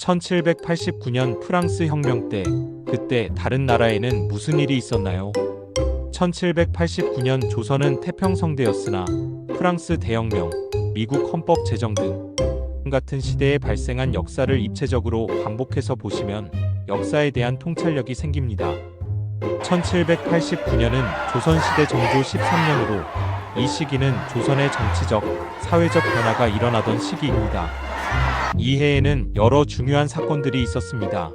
1789년 프랑스 혁명 때 그때 다른 나라에는 무슨 일이 있었나요? 1789년 조선은 태평성대였으나 프랑스 대혁명, 미국 헌법 제정 등 같은 시대에 발생한 역사를 입체적으로 반복해서 보시면 역사에 대한 통찰력이 생깁니다. 1789년은 조선시대 정조 13년으로 이 시기는 조선의 정치적, 사회적 변화가 일어나던 시기입니다. 이 해에는 여러 중요한 사건들이 있었습니다.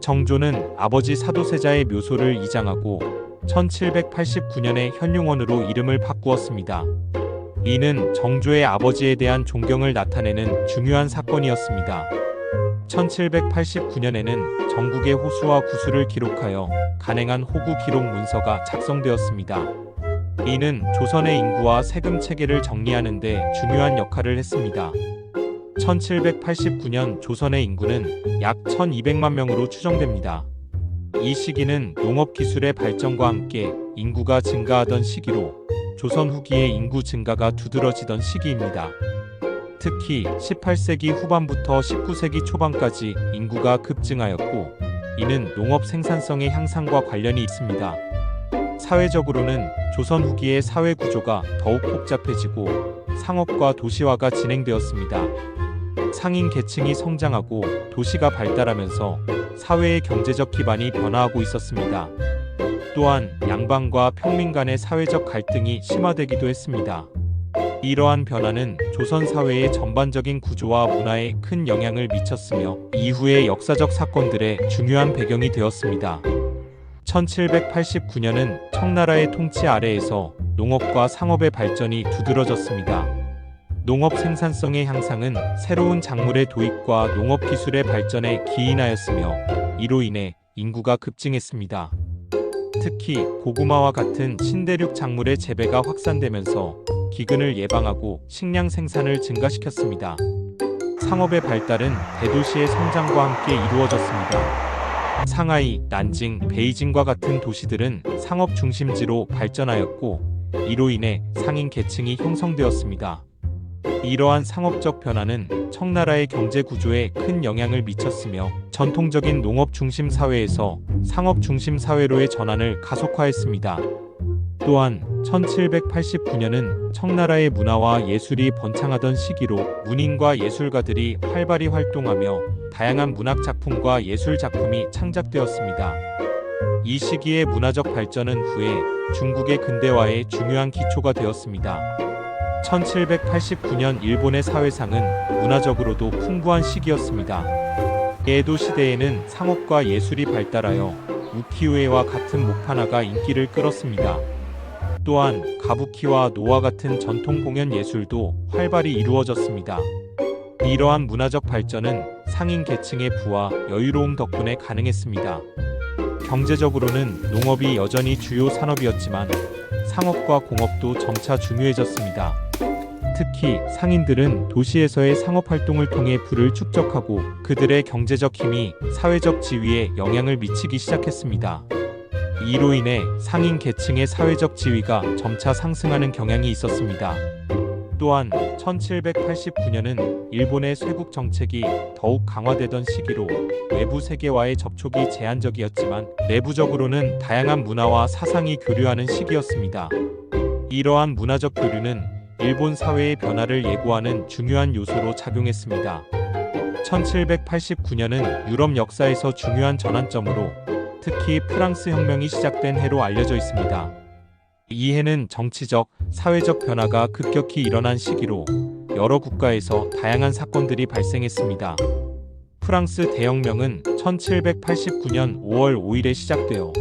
정조는 아버지 사도세자의 묘소를 이장하고 1789년에 현룡원으로 이름을 바꾸었습니다. 이는 정조의 아버지에 대한 존경을 나타내는 중요한 사건이었습니다. 1789년에는 전국의 호수와 구수를 기록하여 간행한 호구 기록 문서가 작성되었습니다. 이는 조선의 인구와 세금 체계를 정리하는 데 중요한 역할을 했습니다. 1789년 조선의 인구는 약 1200만 명으로 추정됩니다. 이 시기는 농업 기술의 발전과 함께 인구가 증가하던 시기로 조선 후기의 인구 증가가 두드러지던 시기입니다. 특히 18세기 후반부터 19세기 초반까지 인구가 급증하였고 이는 농업 생산성의 향상과 관련이 있습니다. 사회적으로는 조선 후기의 사회 구조가 더욱 복잡해지고 상업과 도시화가 진행되었습니다. 상인 계층이 성장하고 도시가 발달하면서 사회의 경제적 기반이 변화하고 있었습니다. 또한 양반과 평민 간의 사회적 갈등이 심화되기도 했습니다. 이러한 변화는 조선 사회의 전반적인 구조와 문화에 큰 영향을 미쳤으며 이후의 역사적 사건들의 중요한 배경이 되었습니다. 1789년은 청나라의 통치 아래에서 농업과 상업의 발전이 두드러졌습니다. 농업 생산성의 향상은 새로운 작물의 도입과 농업 기술의 발전에 기인하였으며 이로 인해 인구가 급증했습니다. 특히 고구마와 같은 신대륙 작물의 재배가 확산되면서 기근을 예방하고 식량 생산을 증가시켰습니다. 상업의 발달은 대도시의 성장과 함께 이루어졌습니다. 상하이, 난징, 베이징과 같은 도시들은 상업 중심지로 발전하였고 이로 인해 상인 계층이 형성되었습니다. 이러한 상업적 변화는 청나라의 경제 구조에 큰 영향을 미쳤으며 전통적인 농업 중심 사회에서 상업 중심 사회로의 전환을 가속화했습니다. 또한 1789년은 청나라의 문화와 예술이 번창하던 시기로 문인과 예술가들이 활발히 활동하며 다양한 문학 작품과 예술 작품이 창작되었습니다. 이 시기의 문화적 발전은 후에 중국의 근대화의 중요한 기초가 되었습니다. 1789년 일본의 사회상은 문화적으로도 풍부한 시기였습니다. 에도 시대에는 상업과 예술이 발달하여 우키우에와 같은 목판화가 인기를 끌었습니다. 또한 가부키와 노와 같은 전통 공연 예술도 활발히 이루어졌습니다. 이러한 문화적 발전은 상인 계층의 부와 여유로움 덕분에 가능했습니다. 경제적으로는 농업이 여전히 주요 산업이었지만 상업과 공업도 점차 중요해졌습니다. 특히 상인들은 도시에서의 상업 활동을 통해 부를 축적하고 그들의 경제적 힘이 사회적 지위에 영향을 미치기 시작했습니다. 이로 인해 상인 계층의 사회적 지위가 점차 상승하는 경향이 있었습니다. 또한 1789년은 일본의 쇄국 정책이 더욱 강화되던 시기로 외부 세계와의 접촉이 제한적이었지만 내부적으로는 다양한 문화와 사상이 교류하는 시기였습니다. 이러한 문화적 교류는 일본 사회의 변화를 예고하는 중요한 요소로 작용했습니다. 1789년은 유럽 역사에서 중요한 전환점으로 특히 프랑스 혁명이 시작된 해로 알려져 있습니다. 이 해는 정치적, 사회적 변화가 급격히 일어난 시기로 여러 국가에서 다양한 사건들이 발생했습니다. 프랑스 대혁명은 1789년 5월 5일에 시작되어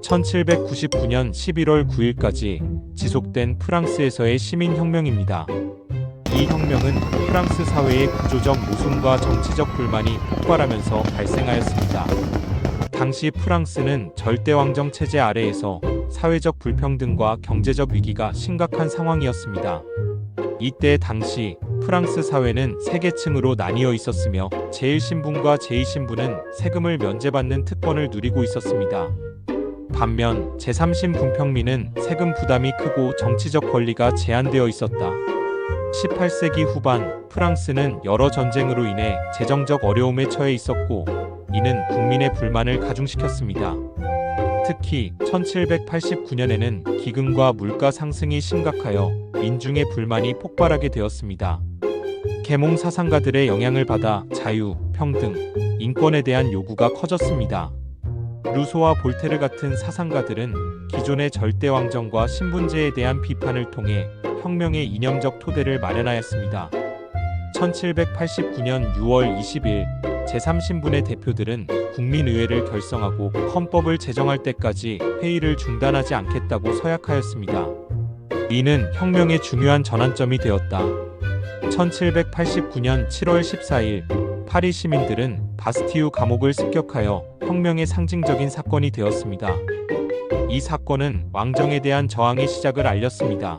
1799년 11월 9일까지 지속된 프랑스에서의 시민혁명입니다. 이 혁명은 프랑스 사회의 구조적 모순과 정치적 불만이 폭발하면서 발생하였습니다. 당시 프랑스는 절대왕정 체제 아래에서 사회적 불평등과 경제적 위기가 심각한 상황이었습니다. 이때 당시 프랑스 사회는 세 계층으로 나뉘어 있었으며 제1신분과 제2신분은 세금을 면제받는 특권을 누리고 있었습니다. 반면 제3신분 평민은 세금 부담이 크고 정치적 권리가 제한되어 있었다. 18세기 후반 프랑스는 여러 전쟁으로 인해 재정적 어려움에 처해 있었고 이는 국민의 불만을 가중시켰습니다. 특히 1789년에는 기근과 물가 상승이 심각하여 민중의 불만이 폭발하게 되었습니다. 계몽 사상가들의 영향을 받아 자유, 평등, 인권에 대한 요구가 커졌습니다. 루소와 볼테르 같은 사상가들은 기존의 절대왕정과 신분제에 대한 비판을 통해 혁명의 이념적 토대를 마련하였습니다. 1789년 6월 20일 제3신분의 대표들은 국민의회를 결성하고 헌법을 제정할 때까지 회의를 중단하지 않겠다고 서약하였습니다. 이는 혁명의 중요한 전환점이 되었다. 1789년 7월 14일 파리 시민들은 바스티유 감옥을 습격하여 혁명의 상징적인 사건이 되었습니다. 이 사건은 왕정에 대한 저항의 시작을 알렸습니다.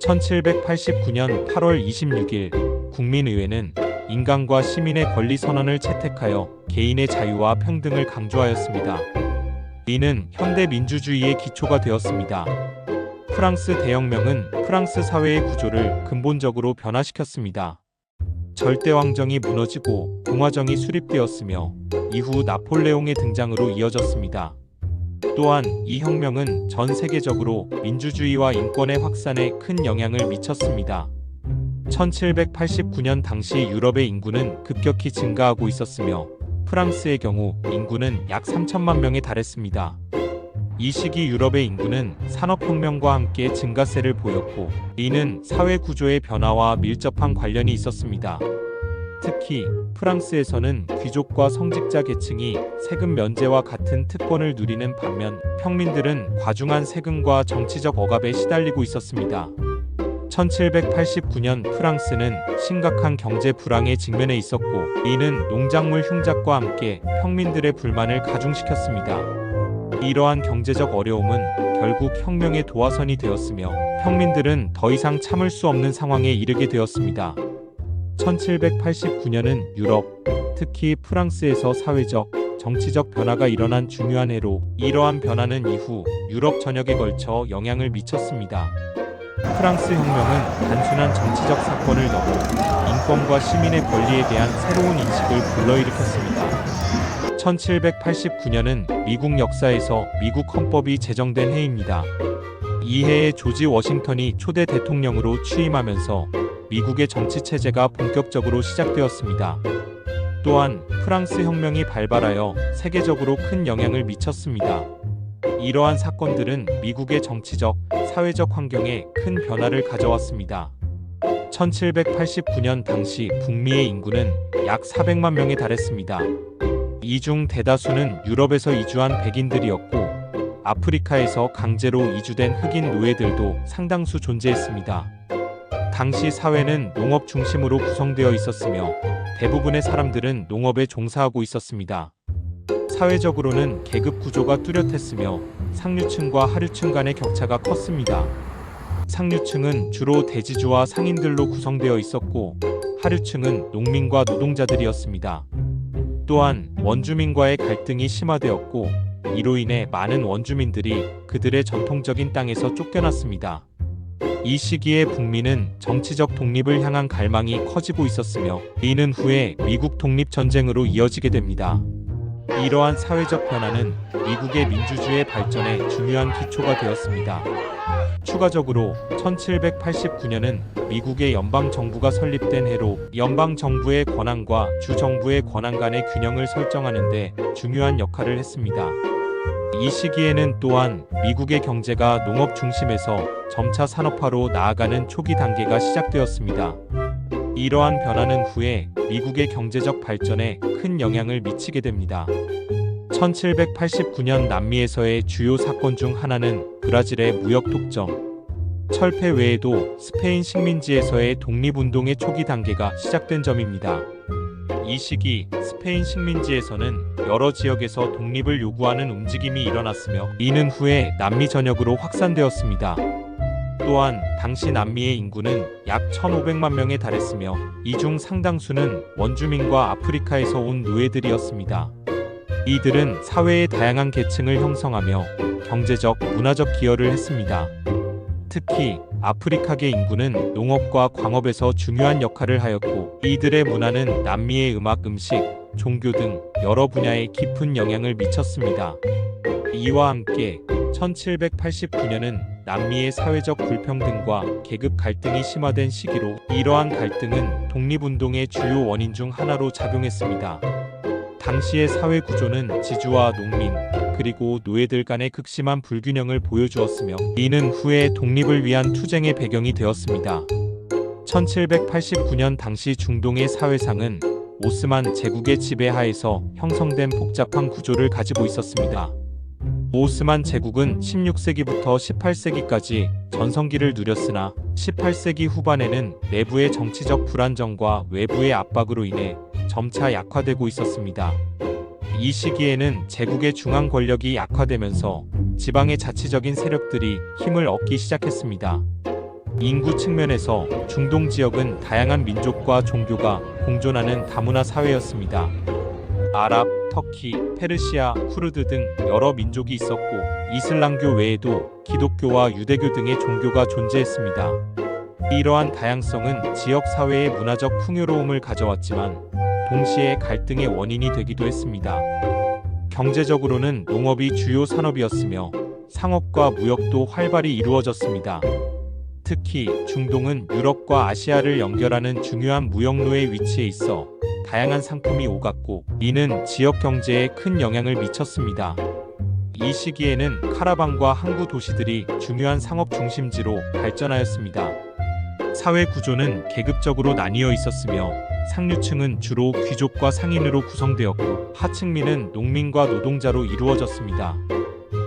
1789년 8월 26일 국민의회는 인간과 시민의 권리 선언을 채택하여 개인의 자유와 평등을 강조하였습니다. 이는 현대 민주주의의 기초가 되었습니다. 프랑스 대혁명은 프랑스 사회의 구조를 근본적으로 변화시켰습니다. 절대왕정이 무너지고 공화정이 수립되었으며 이후 나폴레옹의 등장으로 이어졌습니다. 또한 이 혁명은 전 세계적으로 민주주의와 인권의 확산에 큰 영향을 미쳤습니다. 1789년 당시 유럽의 인구는 급격히 증가하고 있었으며 프랑스의 경우 인구는 약 3천만 명에 달했습니다. 이 시기 유럽의 인구는 산업혁명과 함께 증가세를 보였고 이는 사회 구조의 변화와 밀접한 관련이 있었습니다. 특히 프랑스에서는 귀족과 성직자 계층이 세금 면제와 같은 특권을 누리는 반면 평민들은 과중한 세금과 정치적 억압에 시달리고 있었습니다. 1789년 프랑스는 심각한 경제 불황에 직면해 있었고 이는 농작물 흉작과 함께 평민들의 불만을 가중시켰습니다. 이러한 경제적 어려움은 결국 혁명의 도화선이 되었으며 평민들은 더 이상 참을 수 없는 상황에 이르게 되었습니다. 1789년은 유럽, 특히 프랑스에서 사회적, 정치적 변화가 일어난 중요한 해로 이러한 변화는 이후 유럽 전역에 걸쳐 영향을 미쳤습니다. 프랑스 혁명은 단순한 정치적 사건을 넘어 인권과 시민의 권리에 대한 새로운 인식을 불러일으켰습니다. 1789년은 미국 역사에서 미국 헌법이 제정된 해입니다. 이 해에 조지 워싱턴이 초대 대통령으로 취임하면서 미국의 정치 체제가 본격적으로 시작되었습니다. 또한 프랑스 혁명이 발발하여 세계적으로 큰 영향을 미쳤습니다. 이러한 사건들은 미국의 정치적, 사회적 환경에 큰 변화를 가져왔습니다. 1789년 당시 북미의 인구는 약 400만 명에 달했습니다. 이 중 대다수는 유럽에서 이주한 백인들이었고 아프리카에서 강제로 이주된 흑인 노예들도 상당수 존재했습니다. 당시 사회는 농업 중심으로 구성되어 있었으며 대부분의 사람들은 농업에 종사하고 있었습니다. 사회적으로는 계급 구조가 뚜렷했으며 상류층과 하류층 간의 격차가 컸습니다. 상류층은 주로 대지주와 상인들로 구성되어 있었고 하류층은 농민과 노동자들이었습니다. 또한 원주민과의 갈등이 심화되었고 이로 인해 많은 원주민들이 그들의 전통적인 땅에서 쫓겨났습니다. 이 시기에 북미는 정치적 독립을 향한 갈망이 커지고 있었으며 이는 후에 미국 독립 전쟁으로 이어지게 됩니다. 이러한 사회적 변화는 미국의 민주주의 발전에 중요한 기초가 되었습니다. 추가적으로 1789년은 미국의 연방 정부가 설립된 해로 연방 정부의 권한과 주 정부의 권한 간의 균형을 설정하는 데 중요한 역할을 했습니다. 이 시기에는 또한 미국의 경제가 농업 중심에서 점차 산업화로 나아가는 초기 단계가 시작되었습니다. 이러한 변화는 후에 미국의 경제적 발전에 큰 영향을 미치게 됩니다. 1789년 남미에서의 주요 사건 중 하나는 브라질의 무역 독점, 철폐 외에도 스페인 식민지에서의 독립운동의 초기 단계가 시작된 점입니다. 이 시기 스페인 식민지에서는 여러 지역에서 독립을 요구하는 움직임이 일어났으며 이는 후에 남미 전역으로 확산되었습니다. 또한 당시 남미의 인구는 약 1,500만 명에 달했으며 이 중 상당수는 원주민과 아프리카에서 온 노예들이었습니다. 이들은 사회의 다양한 계층을 형성하며 경제적, 문화적 기여를 했습니다. 특히 아프리카계 인구는 농업과 광업에서 중요한 역할을 하였고 이들의 문화는 남미의 음악, 음식, 종교 등 여러 분야에 깊은 영향을 미쳤습니다. 이와 함께 1789년은 남미의 사회적 불평등과 계급 갈등이 심화된 시기로 이러한 갈등은 독립운동의 주요 원인 중 하나로 작용했습니다. 당시의 사회 구조는 지주와 농민, 그리고 노예들 간의 극심한 불균형을 보여주었으며 이는 후에 독립을 위한 투쟁의 배경이 되었습니다. 1789년 당시 중동의 사회상은 오스만 제국의 지배하에서 형성된 복잡한 구조를 가지고 있었습니다. 오스만 제국은 16세기부터 18세기까지 전성기를 누렸으나 18세기 후반에는 내부의 정치적 불안정과 외부의 압박으로 인해 점차 약화되고 있었습니다. 이 시기에는 제국의 중앙 권력이 약화되면서 지방의 자치적인 세력들이 힘을 얻기 시작했습니다. 인구 측면에서 중동 지역은 다양한 민족과 종교가 공존하는 다문화 사회였습니다. 아랍, 터키, 페르시아, 쿠르드 등 여러 민족이 있었고 이슬람교 외에도 기독교와 유대교 등의 종교가 존재했습니다. 이러한 다양성은 지역 사회의 문화적 풍요로움을 가져왔지만 동시에 갈등의 원인이 되기도 했습니다. 경제적으로는 농업이 주요 산업이었으며 상업과 무역도 활발히 이루어졌습니다. 특히 중동은 유럽과 아시아를 연결하는 중요한 무역로의 위치에 있어 다양한 상품이 오갔고 이는 지역 경제에 큰 영향을 미쳤습니다. 이 시기에는 카라반과 항구 도시들이 중요한 상업 중심지로 발전하였습니다. 사회 구조는 계급적으로 나뉘어 있었으며 상류층은 주로 귀족과 상인으로 구성되었고 하층민은 농민과 노동자로 이루어졌습니다.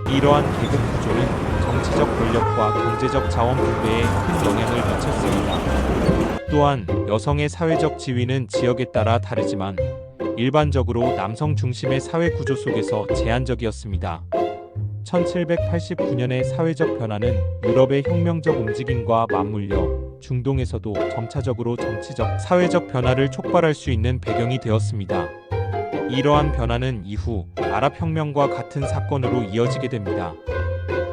이러한 계급 구조는 정치적 권력과 경제적 자원 분배에 큰 영향을 미쳤습니다. 또한 여성의 사회적 지위는 지역에 따라 다르지만 일반적으로 남성 중심의 사회 구조 속에서 제한적이었습니다. 1789년의 사회적 변화는 유럽의 혁명적 움직임과 맞물려 중동에서도 점차적으로 정치적, 사회적 변화를 촉발할 수 있는 배경이 되었습니다. 이러한 변화는 이후 아랍 혁명과 같은 사건으로 이어지게 됩니다.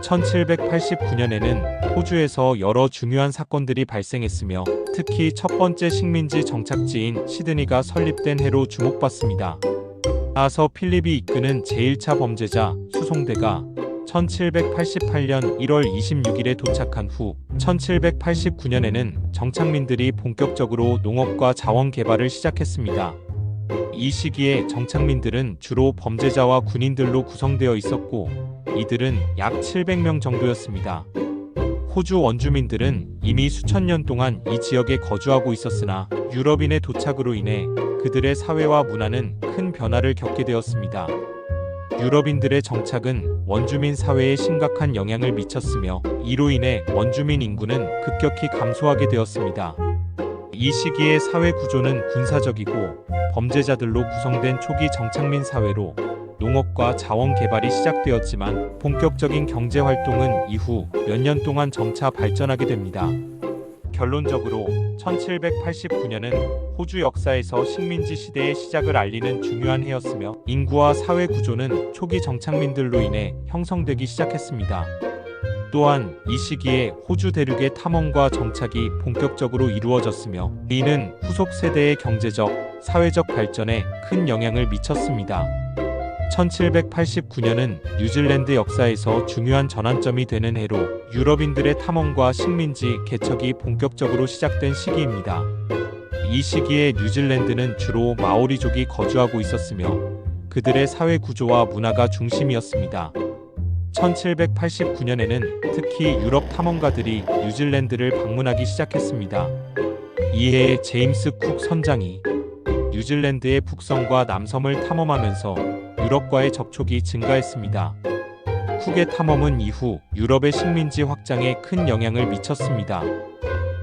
1789년에는 호주에서 여러 중요한 사건들이 발생했으며 특히 첫 번째 식민지 정착지인 시드니가 설립된 해로 주목받습니다. 아서 필립이 이끄는 제1차 범죄자 수송대가 1788년 1월 26일에 도착한 후 1789년에는 정착민들이 본격적으로 농업과 자원 개발을 시작했습니다. 이 시기에 정착민들은 주로 범죄자와 군인들로 구성되어 있었고 이들은 약 700명 정도였습니다. 호주 원주민들은 이미 수천 년 동안 이 지역에 거주하고 있었으나 유럽인의 도착으로 인해 그들의 사회와 문화는 큰 변화를 겪게 되었습니다. 유럽인들의 정착은 원주민 사회에 심각한 영향을 미쳤으며 이로 인해 원주민 인구는 급격히 감소하게 되었습니다. 이 시기의 사회 구조는 군사적이고 범죄자들로 구성된 초기 정착민 사회로 농업과 자원 개발이 시작되었지만 본격적인 경제 활동은 이후 몇 년 동안 점차 발전하게 됩니다. 결론적으로 1789년은 호주 역사에서 식민지 시대의 시작을 알리는 중요한 해였으며 인구와 사회 구조는 초기 정착민들로 인해 형성되기 시작했습니다. 또한 이 시기에 호주 대륙의 탐험과 정착이 본격적으로 이루어졌으며 이는 후속 세대의 경제적, 사회적 발전에 큰 영향을 미쳤습니다. 1789년은 뉴질랜드 역사에서 중요한 전환점이 되는 해로 유럽인들의 탐험과 식민지 개척이 본격적으로 시작된 시기입니다. 이 시기에 뉴질랜드는 주로 마오리족이 거주하고 있었으며 그들의 사회 구조와 문화가 중심이었습니다. 1789년에는 특히 유럽 탐험가들이 뉴질랜드를 방문하기 시작했습니다. 이해에 제임스 쿡 선장이 뉴질랜드의 북섬과 남섬을 탐험하면서 유럽과의 접촉이 증가했습니다. 쿡의 탐험은 이후 유럽의 식민지 확장에 큰 영향을 미쳤습니다.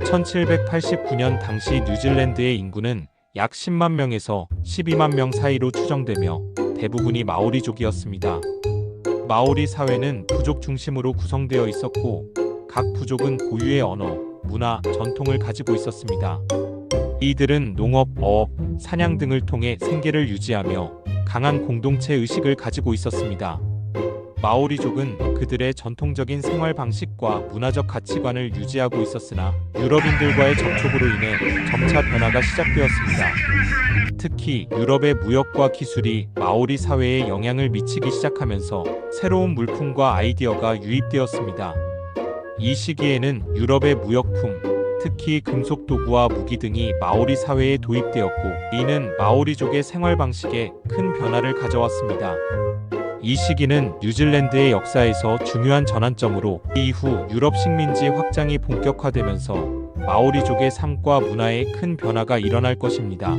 1789년 당시 뉴질랜드의 인구는 약 10만 명에서 12만 명 사이로 추정되며 대부분이 마오리족이었습니다. 마오리 사회는 부족 중심으로 구성되어 있었고 각 부족은 고유의 언어, 문화, 전통을 가지고 있었습니다. 이들은 농업, 어업, 사냥 등을 통해 생계를 유지하며 강한 공동체 의식을 가지고 있었습니다. 마오리족은 그들의 전통적인 생활 방식과 문화적 가치관을 유지하고 있었으나 유럽인들과의 접촉으로 인해 점차 변화가 시작되었습니다. 특히 유럽의 무역과 기술이 마오리 사회에 영향을 미치기 시작하면서 새로운 물품과 아이디어가 유입되었습니다. 이 시기에는 유럽의 무역품, 특히 금속 도구와 무기 등이 마오리 사회에 도입되었고 이는 마오리족의 생활 방식에 큰 변화를 가져왔습니다. 이 시기는 뉴질랜드의 역사에서 중요한 전환점으로 이후 유럽 식민지 확장이 본격화되면서 마오리족의 삶과 문화에 큰 변화가 일어날 것입니다.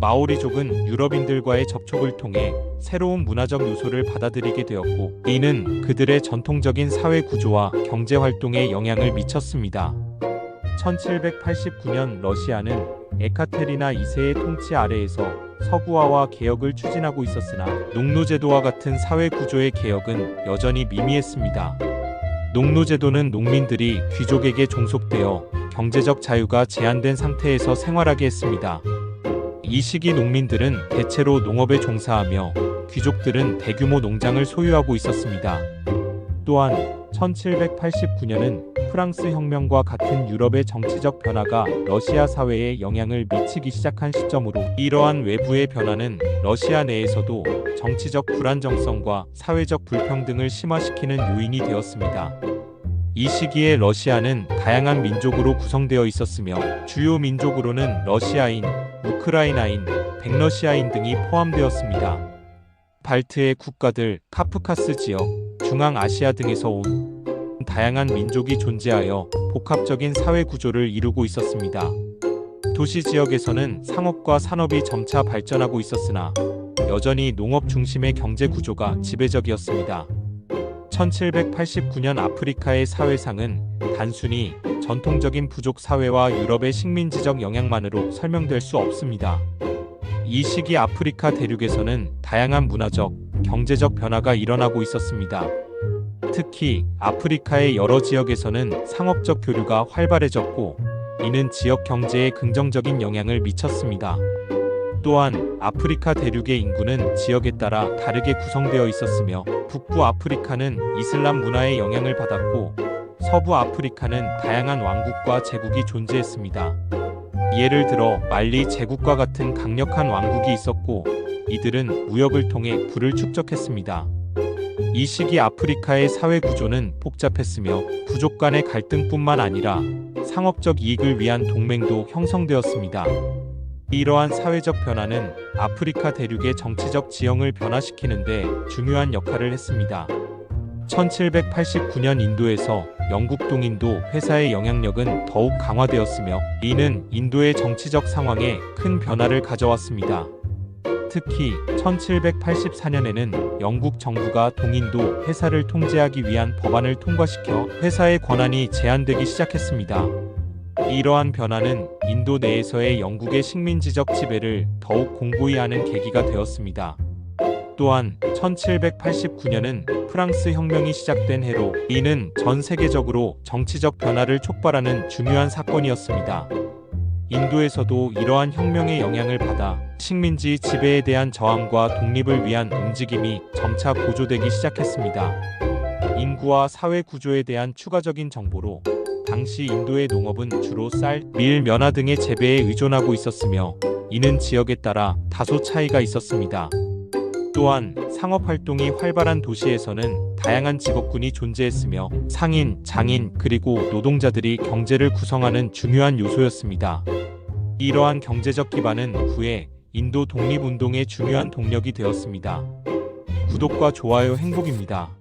마오리족은 유럽인들과의 접촉을 통해 새로운 문화적 요소를 받아들이게 되었고 이는 그들의 전통적인 사회 구조와 경제 활동에 영향을 미쳤습니다. 1789년 러시아는 에카테리나 2세의 통치 아래에서 서구화와 개혁을 추진하고 있었으나 농노제도와 같은 사회 구조의 개혁은 여전히 미미했습니다. 농노제도는 농민들이 귀족에게 종속되어 경제적 자유가 제한된 상태에서 생활하게 했습니다. 이 시기 농민들은 대체로 농업에 종사하며 귀족들은 대규모 농장을 소유하고 있었습니다. 또한 1789년은 프랑스 혁명과 같은 유럽의 정치적 변화가 러시아 사회에 영향을 미치기 시작한 시점으로 이러한 외부의 변화는 러시아 내에서도 정치적 불안정성과 사회적 불평등을 심화시키는 요인이 되었습니다. 이 시기에 러시아는 다양한 민족으로 구성되어 있었으며 주요 민족으로는 러시아인, 우크라이나인, 백러시아인 등이 포함되었습니다. 발트의 국가들, 카프카스 지역, 중앙아시아 등에서 온 다양한 민족이 존재하여 복합적인 사회 구조를 이루고 있었습니다. 도시 지역에서는 상업과 산업이 점차 발전하고 있었으나 여전히 농업 중심의 경제 구조가 지배적이었습니다. 1789년 아프리카의 사회상은 단순히 전통적인 부족 사회와 유럽의 식민지적 영향만으로 설명될 수 없습니다. 이 시기 아프리카 대륙에서는 다양한 문화적, 경제적 변화가 일어나고 있었습니다. 특히 아프리카의 여러 지역에서는 상업적 교류가 활발해졌고 이는 지역 경제에 긍정적인 영향을 미쳤습니다. 또한 아프리카 대륙의 인구는 지역에 따라 다르게 구성되어 있었으며 북부 아프리카는 이슬람 문화의 영향을 받았고 서부 아프리카는 다양한 왕국과 제국이 존재했습니다. 예를 들어 말리 제국과 같은 강력한 왕국이 있었고 이들은 무역을 통해 부를 축적했습니다. 이 시기 아프리카의 사회 구조는 복잡했으며 부족 간의 갈등뿐만 아니라 상업적 이익을 위한 동맹도 형성되었습니다. 이러한 사회적 변화는 아프리카 대륙의 정치적 지형을 변화시키는데 중요한 역할을 했습니다. 1789년 인도에서 영국 동인도 회사의 영향력은 더욱 강화되었으며 이는 인도의 정치적 상황에 큰 변화를 가져왔습니다. 특히 1784년에는 영국 정부가 동인도 회사를 통제하기 위한 법안을 통과시켜 회사의 권한이 제한되기 시작했습니다. 이러한 변화는 인도 내에서의 영국의 식민지적 지배를 더욱 공고히 하는 계기가 되었습니다. 또한 1789년은 프랑스 혁명이 시작된 해로 이는 전 세계적으로 정치적 변화를 촉발하는 중요한 사건이었습니다. 인도에서도 이러한 혁명의 영향을 받아 식민지 지배에 대한 저항과 독립을 위한 움직임이 점차 고조되기 시작했습니다. 인구와 사회 구조에 대한 추가적인 정보로 당시 인도의 농업은 주로 쌀, 밀, 면화 등의 재배에 의존하고 있었으며 이는 지역에 따라 다소 차이가 있었습니다. 또한 상업 활동이 활발한 도시에서는 다양한 직업군이 존재했으며 상인, 장인, 그리고 노동자들이 경제를 구성하는 중요한 요소였습니다. 이러한 경제적 기반은 후에 인도 독립운동의 중요한 동력이 되었습니다. 구독과 좋아요 행복입니다.